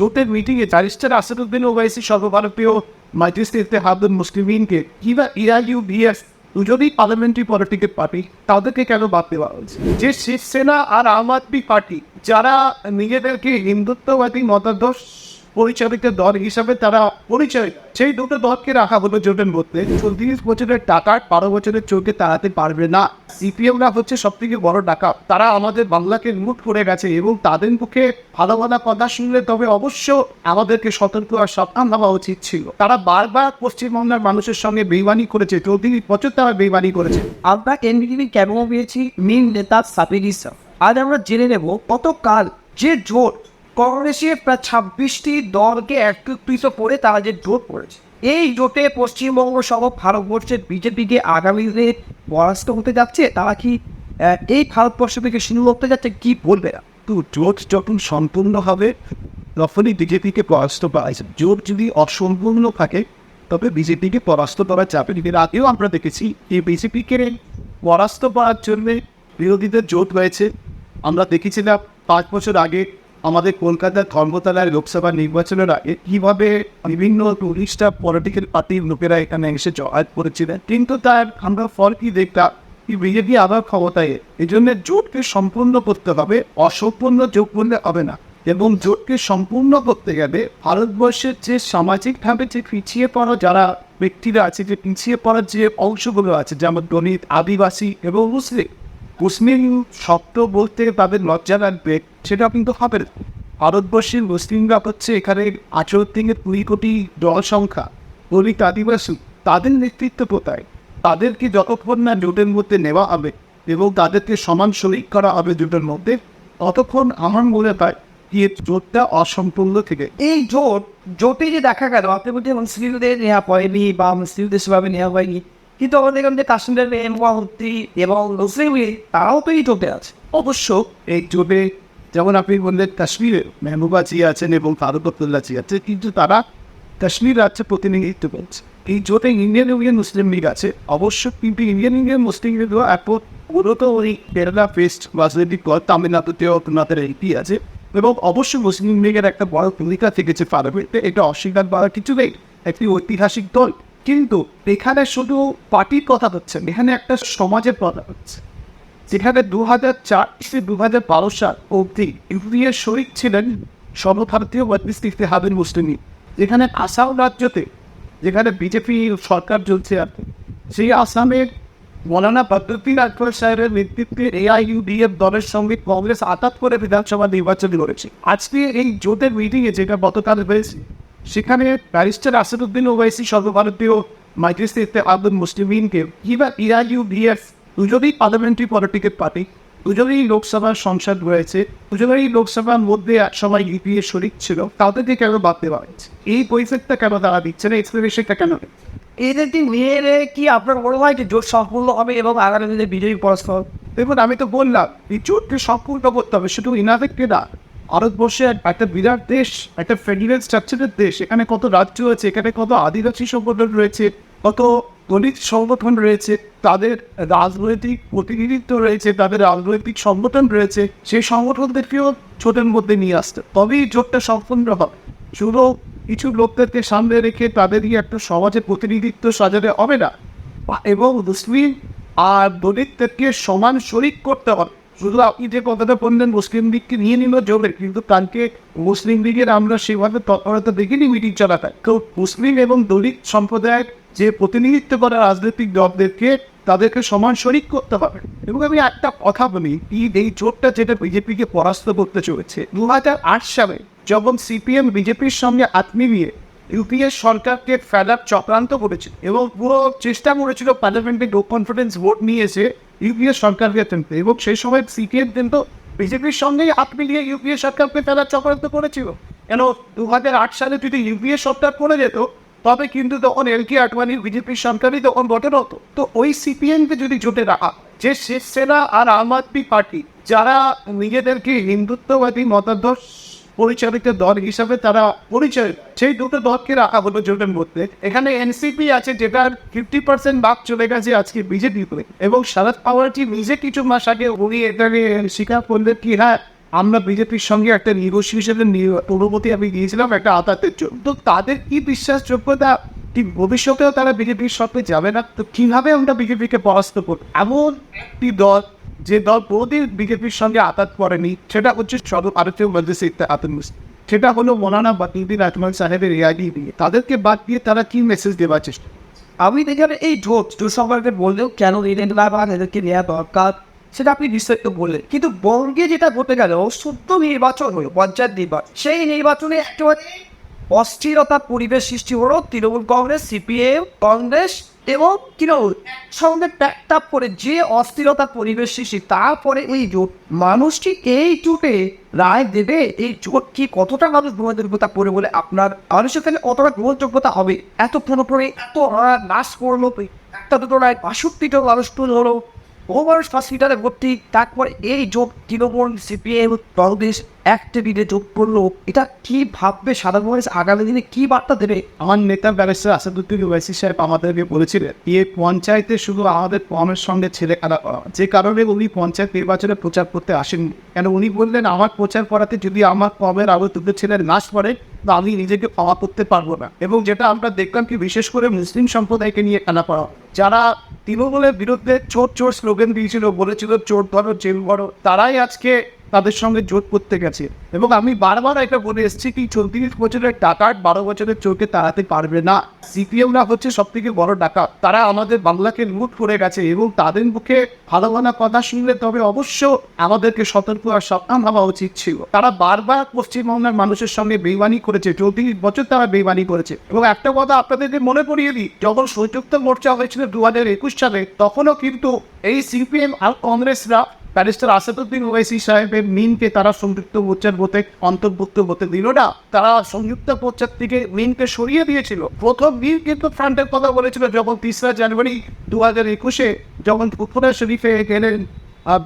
জোটের মিটিংয়ে ব্যারিস্টার আসাদুদ্দিন ওবাইসি সর্বভারতীয় মাইজলিস হাবদুল মুসলিমিনকে কিংবা ইরাইউ বিএস দুজনেই পার্লামেন্টারি পলিটিক্যাল পার্টি তাদেরকে কেন বাদ দেওয়া হয়েছে? যে শিবসেনা আর আম আদমি পার্টি, যারা নিজেদেরকে হিন্দুত্ববাদী মতাদর্শ পরিচালিত দল হিসাবে তারা পরিচয় সেই দুটো দলকে রাখা হলো জোটের মধ্যে। চল্লিশ বছরের টাকার বারো বছরের চোখে তাড়াতে পারবে না। সিপিএমরা হচ্ছে সব থেকে বড় টাকা তারা আমাদের বাংলাকে লুট করে গেছে এবং তাদের মুখে ভালো ভালো কথা শুনলে তবে অবশ্য আমাদেরকে সতর্ক আর সাবধান হওয়া উচিত ছিল। তারা বারবার পশ্চিমবাংলার মানুষের সঙ্গে বেইমানি করেছে। চৌত্রিশ বছর তারা বেইমানি করেছে। আমরা এনবিটিভি কেমন পেয়েছি মেন নেতা সাবির আজ আমরা জেনে নেব গতকাল যে জোট কংগ্রেসে প্রায় ছাব্বিশটি দলকে একত্রিত করে তারা যে জোট করেছে, এই জোটে পশ্চিমবঙ্গ সহ ভারতবর্ষের বিজেপিকে আগামী দিনে পরাস্ত হতে যাচ্ছে। তারা কি এই ভারতবর্ষ থেকে শুরু করতে যাচ্ছে, কি বলবে না তো জোট যখন সম্পূর্ণ হবে, তখনই বিজেপিকে পরাস্ত করা যায় জোট যদি অসম্পূর্ণ থাকে, তবে বিজেপিকে পরাস্ত করা যাবে। এর আগেও আমরা দেখেছি এই বিজেপিকে পরাস্ত করার জন্য বিরোধীদের জোট হয়েছে। আমরা দেখেছিলাম পাঁচ বছর আগে আমাদের কলকাতার ধর্মতলায় লোকসভা নির্বাচনের আগে কীভাবে বিভিন্ন টুরিস্টরা পলিটিক্যাল পার্টির লোকেরা এখানে এসে জয় করেছিলেন? কিন্তু তার আমরা ফল কি দেখতাম কি বিজেপি আবার ক্ষমতায়। এই জন্য জোটকে সম্পূর্ণ করতে হবে, অসম্পূর্ণ যোগ করলে হবে না। এবং জোটকে সম্পূর্ণ করতে গেলে ভারতবর্ষের যে সামাজিকভাবে যে পিছিয়ে পড়া যারা ব্যক্তিরা আছে, যে পিছিয়ে পড়ার যে অংশগুলো আছে, যেমন দলিত, আদিবাসী এবং মুসলিম মুসলিম শব্দ বলতে তাদের লজ্জা লাগবে, সেটা কিন্তু হবে না। ভারতবর্ষের মুসলিমরা হচ্ছে এখানে আঠেরো থেকে কুড়ি কোটি জনসংখ্যা দলিত আদিবাসী, তাদের নেতৃত্ব কোথায়? তাদেরকে যতক্ষণ না জোটের মধ্যে নেওয়া হবে এবং তাদেরকে সমান শরিক করা হবে জোটের মধ্যে, ততক্ষণ আমার মনে হয় এর জোটটা অসম্পূর্ণ থেকে। এই জোট, জোটে যে দেখা গেল আপনি বলছেন মুসলিমদের নেওয়া পড়েনি বা মুসলিমদের সেভাবে নেওয়া হয়নি কিন্তু আমাদের এখান থেকে কাশ্মীরের মন্ত্রী এবং মুসলিম তারাও তো এই জোটে আছে। অবশ্য এই যেমন আপনি বললেন কাশ্মীরে মেহবুবা জি আছেন এবং ফারুক আবদুল্লাহ জি আছে কিন্তু তারা কাশ্মীর প্রতিনিধিত্ব করছে। এই জোটে ইন্ডিয়ান ইউনিয়ন মুসলিম লীগ আছে। অবশ্য কিন্তু ইন্ডিয়ান ইউনিয়ন মুসলিম লীগ এখন মূলত ওই কেরালা ফেস্ট রাজনৈতিক দল তামিলনাড়ুতেও ওনাদের এমপি আছে এবং অবশ্যই মুসলিম লীগের একটা বড় ভূমিকা থেকেছে পার্লামেন্টে এটা অস্বীকার করার কিছু নেই। একটি ঐতিহাসিক দল কিন্তু এখানে শুধু পার্টির কথা হচ্ছে এখানে একটা সমাজের কথা হচ্ছে। যেখানে দু হাজার চার থেকে দু হাজার বারো সাল অবধি ইউপিএর শরিক ছিলেন সর্বভারতীয় মজলিস ইতিহাদের মুসলিম। যেখানে আসাম রাজ্যতে, যেখানে বিজেপি সরকার চলছে আর সেই আসামের মৌলানা বদরুদ্দিন আকবর সাহেবের নেতৃত্বে এআইইউডিএফ দলের সঙ্গে কংগ্রেস আঘাত করে বিধানসভা নির্বাচন লড়েছে আজকে এই জোটের মিটিংয়ে যেটা গতকাল হয়েছে সেখানে ব্যারিস্টার আসাদুদ্দিন ওবাইসি সর্বভারতীয় মাইজলিস আব্দুল মুসলিমিনকে কিংবা ইরাইউডিএফ দুজনেই পার্লামেন্টারি পলিটিক্যাল পার্টি দুজনেই লোকসভার সংসদ রয়েছে দুজনেই লোকসভার মধ্যে এক সময় ইউপিএ শরিক ছিল তাদেরকে কেন বাদ দেওয়া হয়েছে? এই পরিস্থিতিটা কেন তারা দিচ্ছে না? এক্সপ্লেনেশনটা কেন? এদেরকে নিয়ে এলে কি আপনার মনে হয় যে জোট সম্পূর্ণ হবে এবং আগামী দিনে বিজয়ী পরাস্ত হবে? দেখুন আমি তো বললাম এই জোটকে সম্পূর্ণ করতে হবে শুধু ইনাদেরকে না ভারতবর্ষে একটা বিরাট দেশ, একটা ফেডারেল স্ট্রাকচারের দেশ। এখানে কত রাজ্য আছে, এখানে কত আদিবাসী সংগঠন রয়েছে, কত দলিত সংগঠন রয়েছে, তাদের রাজনৈতিক প্রতিনিধিত্ব রয়েছে, তাদের রাজনৈতিক সংগঠন রয়েছে, সেই সংগঠনদেরকেও ছোটের মধ্যে নিয়ে আসতে। তবেই জোটটা সম্পূর্ণ হবে। শুধু কিছু লোকদেরকে সামনে রেখে তাদেরই একটা সমাজে প্রতিনিধিত্ব সাজাতে হবে না। এবং মুসলিম আর দলিতদেরকে সমান শরিক করতে হবে। শুধু আপনি যে কথাটা বললেন, মুসলিম লীগকে নিয়ে নিল জোরে, কিন্তু কালকে মুসলিম লীগের আমরা সেভাবে তৎপরতা দেখিনি মিটিং চালাতে তো মুসলিম এবং দলিত সম্প্রদায়ের যে প্রতিনিধিত্ব করা রাজনৈতিক দলদেরকে তাদেরকে সমান শরিক করতে হবে। এবং আমি একটা কথা বলি, এই জোটটা যেটা বিজেপিকে পরাস্ত করতে চলেছে দু হাজার আট সালে যখন সিপিএম বিজেপির সঙ্গে হাত নিয়ে ইউপিএ সরকারকে ফেলার চক্রান্ত করেছে এবং পুরো চেষ্টা করেছিল পার্লামেন্টে নো কনফিডেন্স ভোট নিয়ে এসে ইউপিএ সরকারকে তুলতে এবং সেই সময় সিপিএম কিন্তু বিজেপির সঙ্গেই হাত মিলিয়ে ইউপিএ সরকারকে ফেলার চক্রান্ত করেছিল। কেন? দু হাজার আট সালে যদি ইউপিএ সরকার করে যেত, তবে কিন্তু তখন এল কে আডবাণীর বিজেপির সরকারই তখন গঠন হতো। তো ওই সিপিএমকে যদি জোটে রাখা, যে শিবসেনা আর আম আদমি পার্টি, যারা নিজেদেরকে হিন্দুত্ববাদী মতাদর্শ পরিচালিত দল হিসাবে তারা পরিচয়, সেই দুটো দলকে রাখা হলো জোটের মধ্যে। এখানে এনসিপি আছে, যেটার ফিফটি পার্সেন্ট ভাগ চলে গেছে আজকে বিজেপি এবং শরদ পাওয়ারজি নিজে কিছু মাস আগে উনি এটাকে স্বীকার করলেন কি হ্যাঁ আমরা বিজেপির সঙ্গে একটা নিগোসিয়েশনের অনুমতি আমি দিয়েছিলাম একটা আতাতের জন্য। তো তাদের কি বিশ্বাসযোগ্যতা? কি ভবিষ্যতেও তারা বিজেপির সঙ্গে যাবে না? তো কীভাবে আমরা বিজেপিকে পরাস্ত করব? এমন একটি দল যে দল কোনোদিন বিজেপির সঙ্গে আতাত করেনি, সেটা হচ্ছে সর্ব ভারতীয় মজলিস আতন সেটা হলো মৌলানা বাকিউদ্দিন আজমল সাহেবের রেয়াদি দিয়ে তাদেরকে বাদ দিয়ে তারা কি মেসেজ দেওয়ার চেষ্টা? আমি দেখলাম এই জোট জোট সম্পর্কে বললেও কেন লাভ আর এদেরকে নেওয়া দরকার, সেটা আপনি নিশ্চয়ই বললেন। কিন্তু বঙ্গে যেটা ঘটে গেল, শুদ্ধ নির্বাচন হলো, পঞ্চায়েত নির্বাচন। সেই নির্বাচনে একেবারে অস্থিরতা পরিবেশ সৃষ্টি হলো, তৃণমূল কংগ্রেস, সিপিএম, কংগ্রেস এবং তৃণমূল সঙ্গে ট্যাপ করে যে অস্থিরতা পরিবেশ সৃষ্টি তারপরে এই জোট, মানুষটি এই জোটে রায় দেবে, এই জোট কি কতটা মানুষ গ্রহণযোগ্যতা করে বলে আপনার মানুষের কাছে কতটা গ্রহণযোগ্যতা হবে? এত পুরোপুরি এত নাশ করল একটা দুটো রায় বাষট্টিটা মানুষ তুল হলো ও মানুষ হসপিটালে ভর্তি তারপর এই যোগ তৃণমূল, সিপিএম, কংগ্রেস একটা দিনে যোগ করল। এটা কি ভাববে সাধারণ মানুষ আগামী দিনে কি বার্তা দেবে? আমার নেতা ব্যারিস্টার আসাদুদ্দিন ওয়াইসি সাহেব আমাদেরকে বলেছিলেন, এই পঞ্চায়েতে শুধু আমাদের কমের সঙ্গে ছেলে খেলা করা যে কারণে উনি পঞ্চায়েত নির্বাচনে প্রচার করতে আসেননি। কেন উনি বললেন, আমার প্রচার করাতে যদি আমার কমের আরও দুটো ছেলের নাশ করে তো আমি নিজেকে ক্ষমা করতে পারব না। এবং যেটা আমরা দেখলাম কি, বিশেষ করে মুসলিম সম্প্রদায়কে নিয়ে খেলা করা যারা তৃণমূলের বিরুদ্ধে চোর চোর স্লোগান দিয়েছিল, বলেছিল, চোর ধরো, জেল করো তারাই আজকে তাদের সঙ্গে জোট করতে গেছে। এবং আমি বারবার একটা বলে এসেছি কি চৌত্রিশ বছরের ডাকাত বারো বছরের চোখে তাড়াতে পারবে না। সিপিএমরা হচ্ছে সব থেকে বড় ডাকাত। তারা আমাদের বাংলাকে লুট করে গেছে এবং তাদের মুখে ভালো ভালো কথা শুনলে তবে অবশ্য আমাদেরকে সতর্ক আর সাবধান হওয়া উচিত ছিল। তারা বারবার পশ্চিমবঙ্গের মানুষের সঙ্গে বেইমানি করেছে। চৌত্রিশ বছর তারা বেইমানি করেছে। এবং একটা কথা আপনাদেরকে মনে করিয়ে দিই, যখন সংযুক্ত মোর্চা হয়েছিল দু হাজার একুশ সালে, তখনও কিন্তু এই সিপিএম আর কংগ্রেসরা ব্যারিস্টার আসাদুদ্দিন ওয়াইসি সাহেবের মিনকে তারা সংযুক্ত মোর্চার হতে অন্তর্ভুক্ত হতে দিল না। তারা সংযুক্ত মোর্চার থেকে মিনকে সরিয়ে দিয়েছিল। প্রথম মিন কিন্তু ফ্রন্টের কথা বলেছিল যখন তিসরা জানুয়ারি দু হাজার একুশে যখন ফুটফুরা শরীফে গেলেন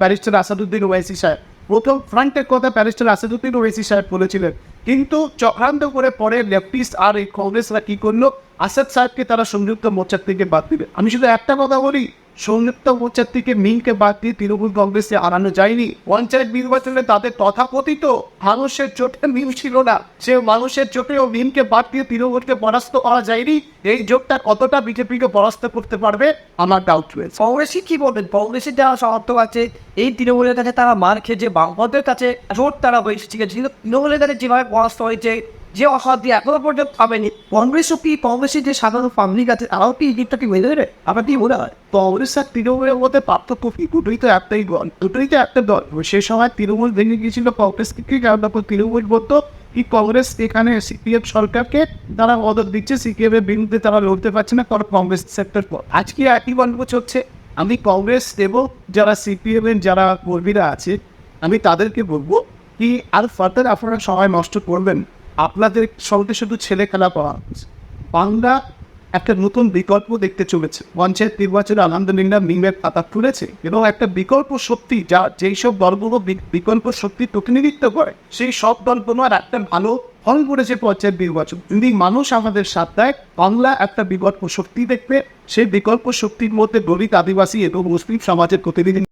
ব্যারিস্টার আসাদুদ্দিন ওয়াইসি সাহেব। প্রথম ফ্রন্টের কথা ব্যারিস্টার আসাদুদ্দিন ওয়াইসি সাহেব বলেছিলেন। কিন্তু চক্রান্ত করে পরে লেফটিস্ট আর এই কংগ্রেসরা কি করল? আসাদ সাহেবকে তারা সংযুক্ত মোর্চার থেকে বাদ দিবে। আমি শুধু একটা কথা বলি সংযুক্ত মোর্চার থেকে মিনকে বাদ দিয়ে তৃণমূল কংগ্রেসে আনানো যায়নি। পঞ্চায়েত নির্বাচনে তাদের তথাকথিত মানুষের চোখে মিল ছিল না। সে মানুষের চোখেও মিনকে বাদ দিয়ে তৃণমূলকে পরাস্ত করা যায়নি। এই জোটটা কতটা বিজেপিকে পরাস্ত করতে পারবে, আমার ডাউট রয়েছে। কংগ্রেসই কি বলবেন? কংগ্রেসের যারা সমর্থক আছে, এই তৃণমূলের কাছে তারা মার খেয়ে যে বামপন্থের কাছে জোট তারা হয়েছে ঠিক আছে তৃণমূলের কাছে যেভাবে পরাস্ত হয়েছে যে অসাধ্য এখনও পর্যন্ত পাবেনি। কংগ্রেসও কি কংগ্রেসের যে সাধারণ পাবলিক আছে তারাও কি এই দিকটা কি হয়ে দেবে আপনার কি মনে হয়? কংগ্রেস আর তৃণমূলের মধ্যে পার্থক্য কি? দুটোই তো একটাই দল। দুটোই তো একটা দল। সে সময় তৃণমূল ভেঙে গিয়েছিল কংগ্রেস থেকে কারণ তৃণমূল বলতো কি কংগ্রেস এখানে সিপিএম সরকারকে তারা মদত দিচ্ছে, সিপিএম এর বিরুদ্ধে তারা লড়তে পারছে না, কারণ কংগ্রেস সেক্টর পর। আজকে একই গল্প চলছে আমি কংগ্রেস এবং যারা সিপিএম এর যারা কর্মীরা আছে, আমি তাদেরকে বলব কি আর ফার্দার আপনারা সময় নষ্ট করবেন আপনাদের সঙ্গে শুধু ছেলে খেলা পাওয়া। বাংলা একটা নতুন বিকল্প দেখতে চলেছে। পঞ্চায়েত নির্বাচনে আলহামদুলিল্লাহ মিমের পাতা তুলেছে এবং একটা বিকল্প শক্তি যা যেই সব দলগুলো বিকল্প শক্তি প্রতিনিধিত্ব করে, সেই সব দলগুলো আর একটা ভালো ফল করেছে পঞ্চায়েত নির্বাচন। যদি মানুষ আমাদের সাথ দেয়, বাংলা একটা বিকল্প শক্তি দেখবে। সেই বিকল্প শক্তির মধ্যে দলিত আদিবাসী এবং মুসলিম সমাজের প্রতিনিধি